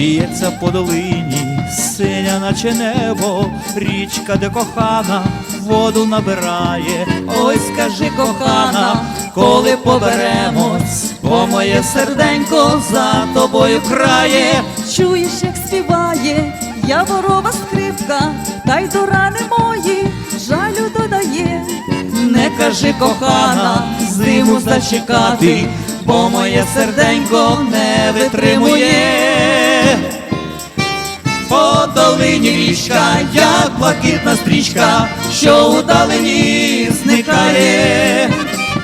Ліється по долині, синя, наче небо, річка, де кохана, воду набирає. Ой, скажи, кохана, коли поберемось, бо моє серденько за тобою крає. Чуєш, як співає яворова скрипка, та й до рани мої жалю додає. Не кажи, кохана, зиму зачекати, бо моє серденько не витримує. Блакитна стрічка, що у далині зникає,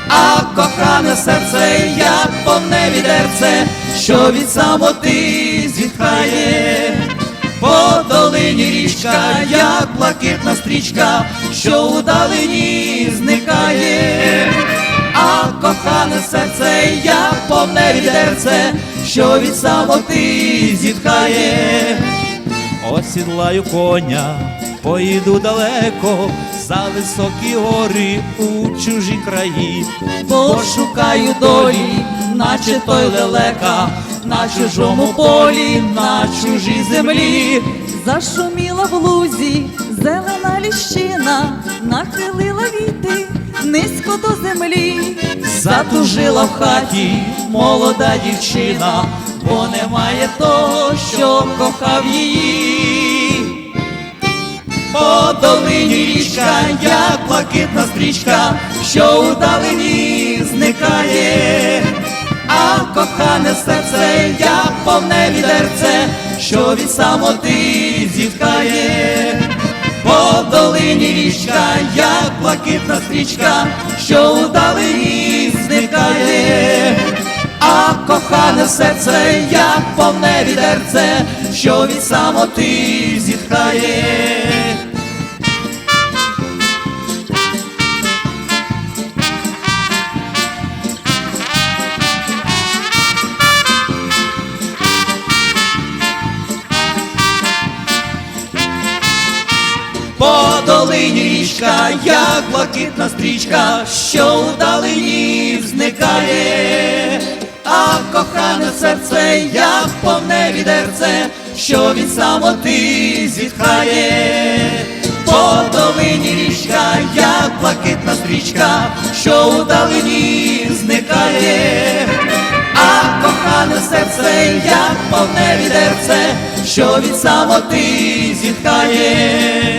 а кохане серце, як повне відерце, що від самоти зітхає. По долині річка, як блакитна стрічка, що у далині зникає, а кохане серце, як повне відерце, що від самоти зітхає. Осідлаю коня, поїду далеко, за високі гори у чужі краї, пошукаю долі, наче той лелека, на чужому полі, на чужій землі. Зашуміла в лузі зелена ліщина, нахилила віти низько до землі. Затужила в хаті молода дівчина, бо немає того, що кохав її. По долині річка, як блакитна стрічка, що у далині зникає, а кохане серце, як повне відерце, що від самоти зіткає. По долині річка, як блакитна стрічка, що у далині зникає, а кохане серце, як повне відерце, що від самоти зітхає. По долині річка, як блакитна стрічка, що у далині зникає, а кохане серце, як повне відерце, що від самоти зітхає. По долині річка, як блакитна стрічка, що у далині зникає, а кохане серце, як повне відерце, що від самоти зітхає.